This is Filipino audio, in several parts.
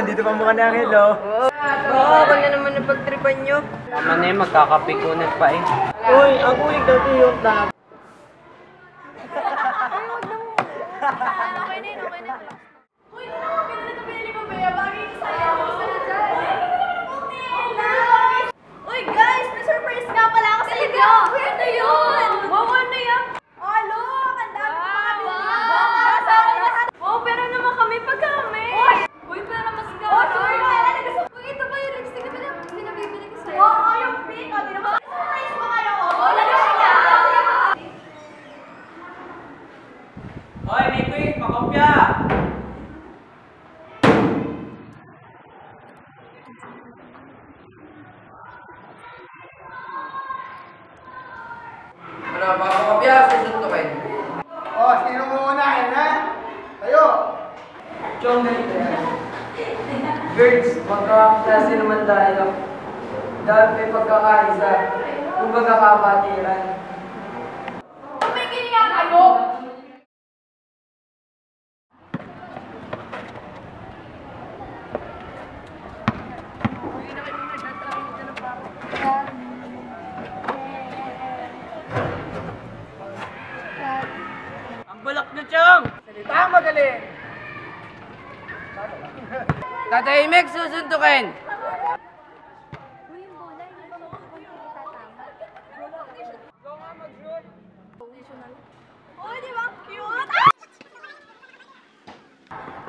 nandito pa mukha ni Angel, oh. Oo, ako na naman ang pagtripan nyo. Tama na yun, magkakapikunan pa eh. Uy, ang kulig daw tuyok na. Okay na yun, okay na yun. Uy, ano naman pinili ito pinili ko, Bea? Bagay ko sa'yo. Gusto na dyan. Uy, guys! May surprise nga pala ako sa inyo! Uy, ano yun? Wow, ano yan? Oh, look! Ang dami pa kami dito! Wow, pero naman kami pag kami! Uy, pero mas gawin! Oh, sure! Uy, ito ba yung lipstick na pinab- pinabibili ko sa'yo? Oo, yung pink! Hindi naman surprise mo kayo! Oo, lagay niya! Hoy, may quiz, makopya! Ano, pakakopya, susuntukin. Oh, sino uunahin, ha? Tayo! Chong, ganito yan. Birds, magkaklase naman tayo. Dahil may pagkakaisa, kung magkakapatiran. Tumigil nga kayo! Ang bulak na chong! Salita ang magaling! Tatahimik, susuntukin! Uy, yung bola, hindi ba magpupunta tatama? Oh, di ba? Cute! Ah!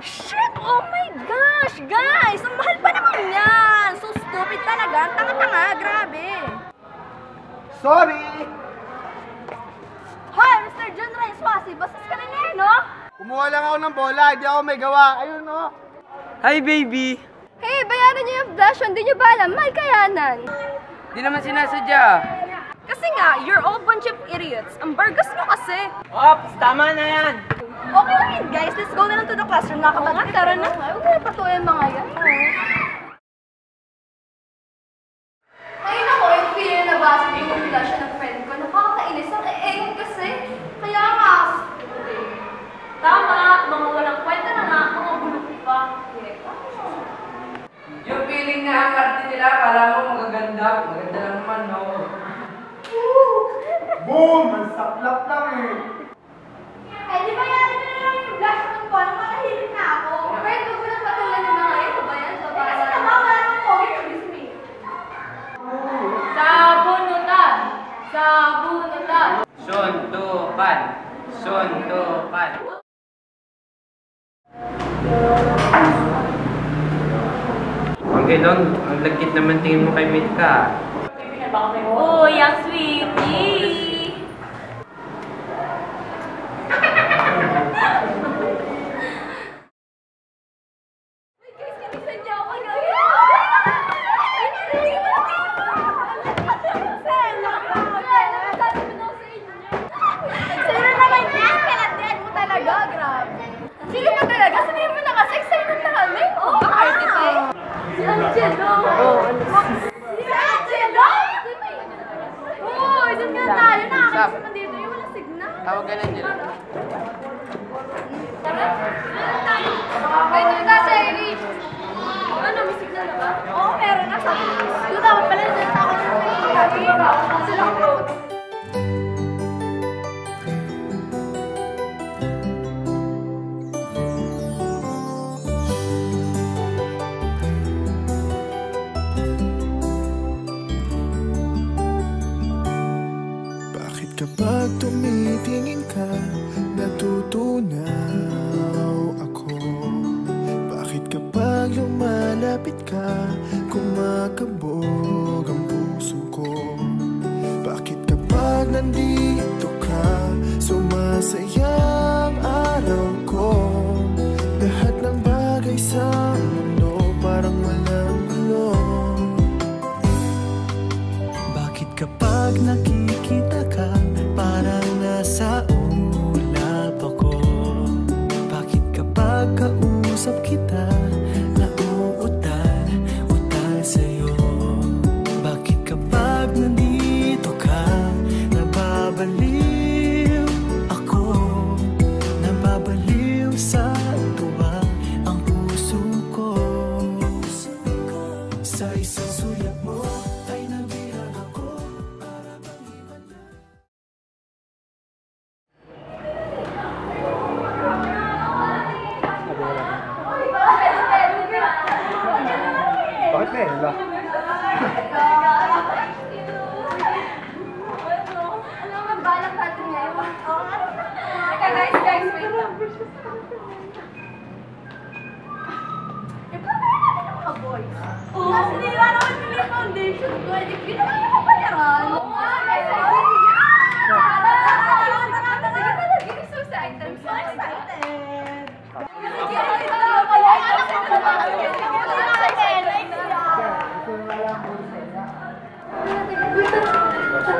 Shit! Oh my gosh! Guys! Ang mahal pa naman yan! So stupid talaga. Ang tanga-tanga. Grabe. Sorry! Hoy, Mr. John Rainswasi. Bastos ka na niya, no? Kumuha lang ako ng bola, hindi ako may gawa. Ayun, oh. Hi, baby! Hey, bayaran niyo yung flash. Hindi niyo ba alam? Mahal kayanan. Di naman sinasadya. Kasi nga, you're all bunch of idiots. Ang bargas nyo kasi. Ops, tama na yan! Okay lang yun, guys. Let's go na lang to the classroom. Nakabagat, tara na. Huwag na patuloy yung mga yan. Ay, nako, yung feeling na basa yung flash ng friend ko. Nakakainis. Ang eeng kasi. Kaya nga. Tama, mga walang kwenta na nga. Mga bulok pa. Yung feeling na ang arte nila, kala mo magaganda. Maganda lang naman, no? Boom! Ang saklap lang, eh. Eh, di ba yan? Ano na lang yung flash ng phone? Makahilip na ako. Friend, huwag mo na patulan yung mga ito ba yan? Eh, kasi naman, wala nang pogi to this me. Sabunutan! Sabunutan! Suntukan! Suntukan! Ang gilong, ang lagkit naman tingin mo kay Mitka. Oh, yung sweetie! Sino naman yan? Kailandihan mo talaga, grabe. Sino ba talaga? Sabihin mo na kasi excited na kami. Oh, arte pa eh. Si Angelo. Oh, Si Angelo? Oh, dun nga tayo. Nakakasama naman dito. Yung walang signal. Tawag ka lang nila. Tara. Ay, dun ka, Sherry. Ano, may signal na ba? Oo, meron na. Sabi ko, dapat pala na ako ng Sila.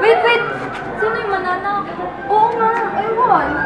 Wait, wait! Sino yung manana? Oo nga! Ewan!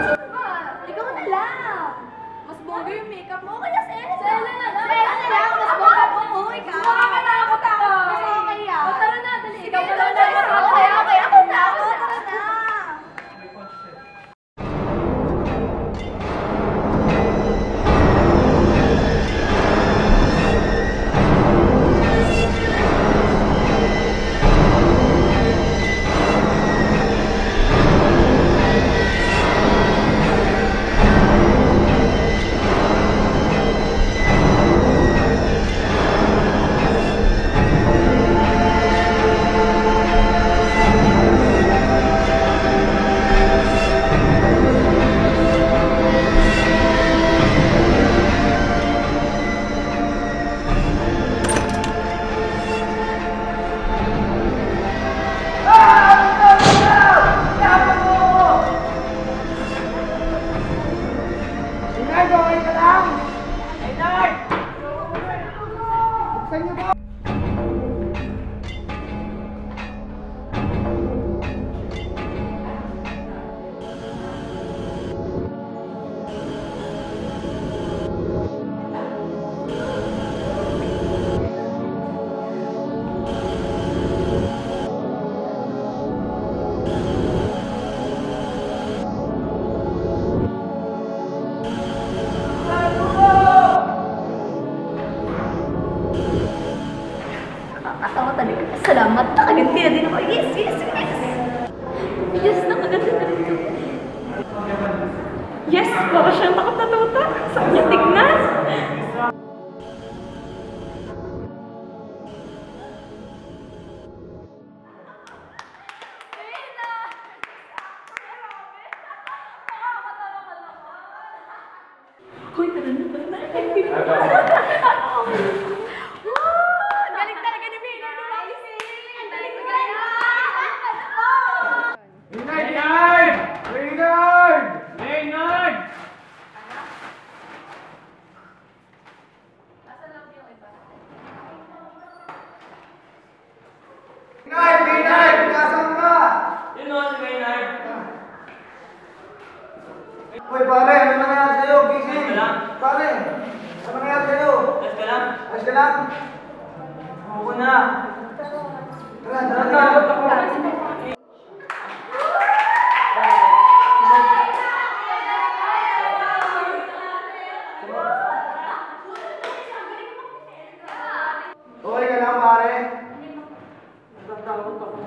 Natatakot ako.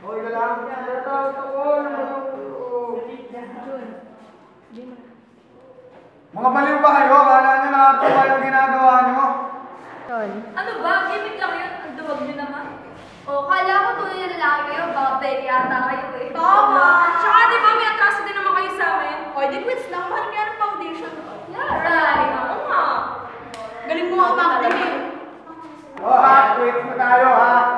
Hoy, galang. Natatakot ako. Ano? Mga baliw ba kayo? Akala nyo nakatawa yung ginagawa nyo? Ano ba? Gimmick lang yun. Ang duwag nyo naman. O, kala ko tunay na lalaki kayo. Baka yata kayo eh. Tama! Tsaka di ba may atraso din naman kayo sa amin? O, di quits lang. Paano kaya ng foundation? Yeah, right. Oo nga. Galing mo ang acting eh. Oh, ha? Quits na tayo ha?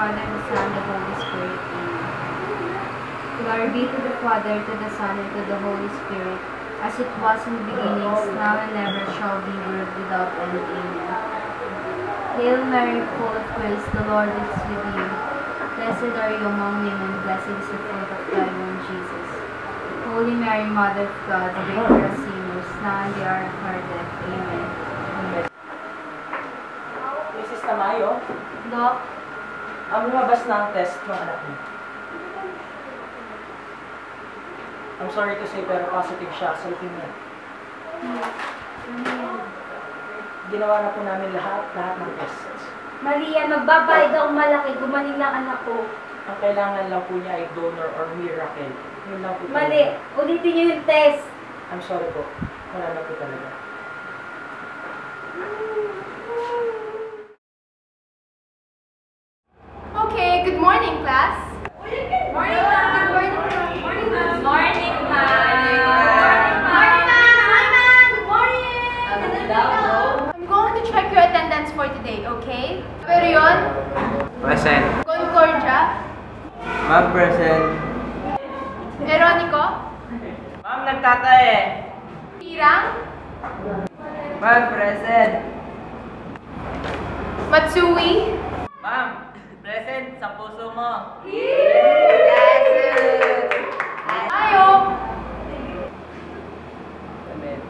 Father, the Son, the Holy Spirit. Amen. Glory be to the Father, to the Son, and to the Holy Spirit, as it was in the beginning, now and ever shall be, world without end. Amen. Hail Mary, full of grace, the Lord is with you. Blessed are you among women, blessed is the fruit of thy womb, Jesus. Holy Mary, Mother of God, pray for us sinners, now and the hour of our death. Amen. Mrs. Tamayo? Doc, ang lumabas na ang test ng anak niyo. I'm sorry to say pero positive siya sa leukemia. Ginawa na po namin lahat, lahat ng tests. Maria, magbabayad akong malaki, gumaling lang anak ko. Ang kailangan lang po niya ay donor or miracle. Yun lang po Mali, ulitin niyo yung test. I'm sorry po. Wala na po talaga. Ma'am, present. Veronico, Ma'am, nagtatae. Pirang, Ma'am, present. Matsui, Ma'am, present sa puso mo. Ayo, Amen.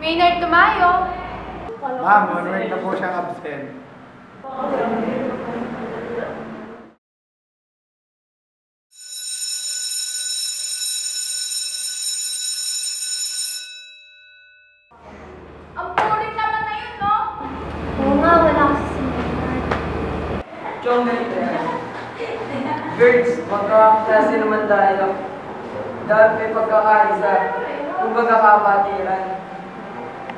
Maynard Tumayo, Ma'am, one week na po siyang absent. ang boring naman na yun, no? oo nga, wala ko si Sinay. Chong, ganito yan. Girls, magkakaklase naman tayo. Dahil may pagkakaisa. Kung magkakapatiran.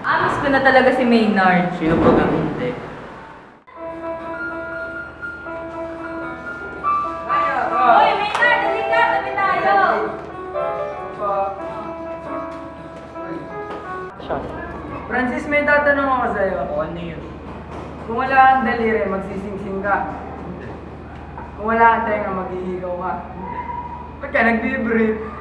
Amis ko na talaga si Maynard. Sino ba ang hindi? Hoy, Maynard, halika, tabi tayo. Francis, may tatanong ako sa'yo. O ano yun? Kung wala kang daliri, magsisingsing ka. Kung wala kang tenga, maghihigaw ka. Ba't ka nagbibrief?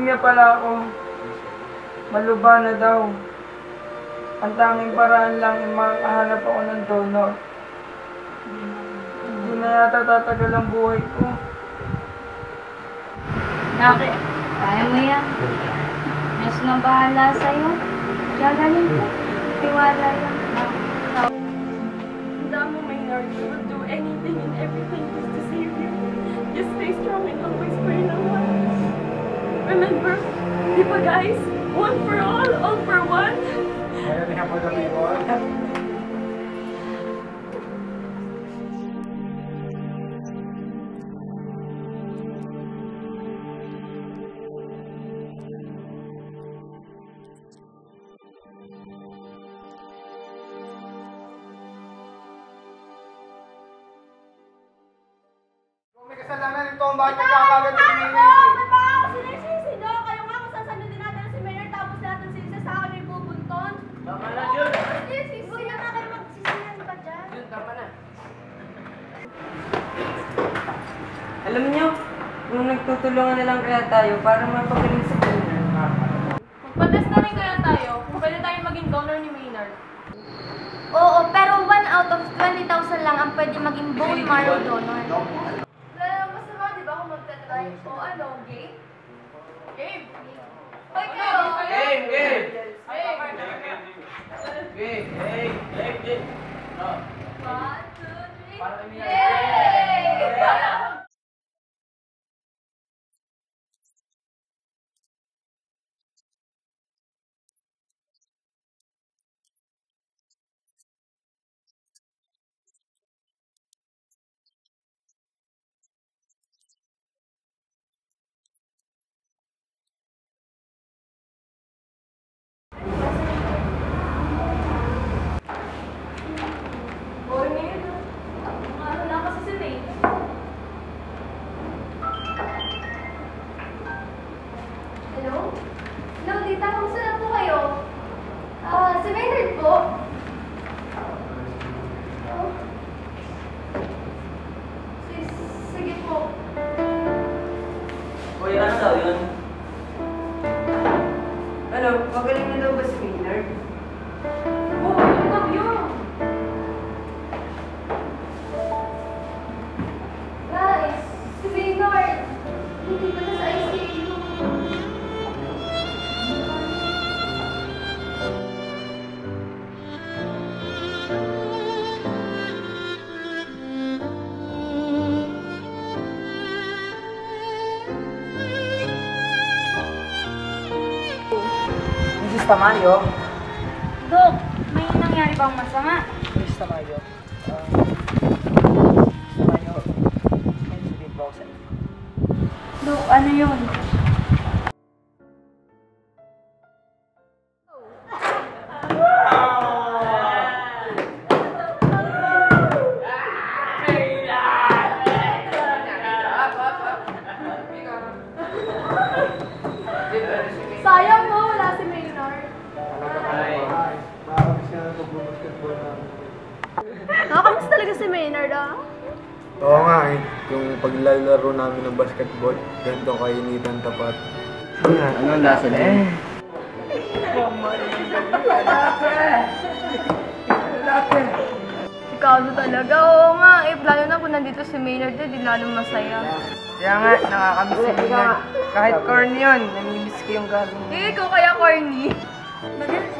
May leukemia pala ako. Maluba na daw. Ang tanging paraan lang ay makahanap ako ng donor. Hindi na yata tatagal ang buhay ko. Bakit? Kaya mo yan. Diyos na bahala sa'yo. Gagaling ko. Tiwala yan. Damo Maynard, we will do anything and everything just to save you. Just stay strong and always lang. Remember, people guys, one for all, all for one. Meron ito ang bakit nagkakagat ng mini. Alam niyo, kung nagtutulungan na lang kaya tayo para mapagaling sa kanya. Magpates na rin kaya tayo. Pwede tayo maging donor ni Maynard. Oo, pero 1 out of 20,000 lang ang pwede maging bone marrow donor. Wala masama, di ba, kung magta-try? O ano, game? Game! Hoy, kayo! Game, game. Game! Game, game, game, game. One, two, three. Yan. Yay! Ano, magaling na daw ba si Maynard? Mrs. Tamayo. Dok, may nangyari bang masama? Mrs. Tamayo. Ah, Tamayo. May sabihin po ako sa inyo. Dok, ano yun? Paglalaro namin ng basketball, ganito kainitan tapat. Anong lasa din? Sikado talaga, oo nga. Eh, lalo na kung nandito si Maynard, eh, di lalo masaya. Kaya nga, nakakamiss si Maynard. Kahit corny yun, namimiss ko yung gagawin niya. Eh, ikaw kaya corny.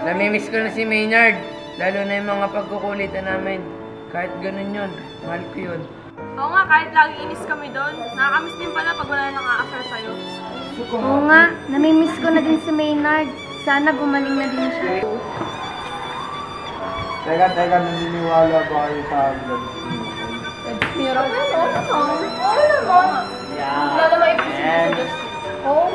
Namimiss ko na si Maynard. Lalo na yung mga pagkukulitan namin. Kahit ganun yun, mahal ko yun. Oo nga, kahit lagi inis kami doon, nakakamiss din pala pag wala nang aasar sa'yo. Oo nga, namimiss ko na din si Maynard. Sana gumaling na din siya. Teka, teka, naniniwala ba kayo sa amin? Miracle, oo naman. Oo naman. Wala naman ipisip sa Diyos. Oo.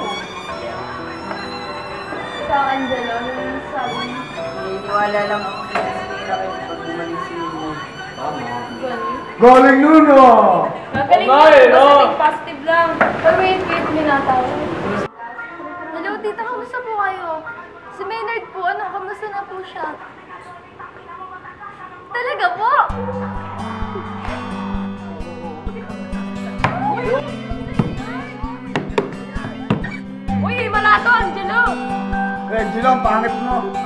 Ikaw, Angelo, ano yung sabi? Naniniwala lang ako sa Miracle pag gumaling si Galing. Galing nun ah! Eh, yun, no? positive lang. Pero wait, wait, minataw. Hello, tita. Kamusta po kayo? Si Maynard po, ano, kamusta na po siya? Talaga po? Uy, malato, Angelo! Reggie lang, pangit mo.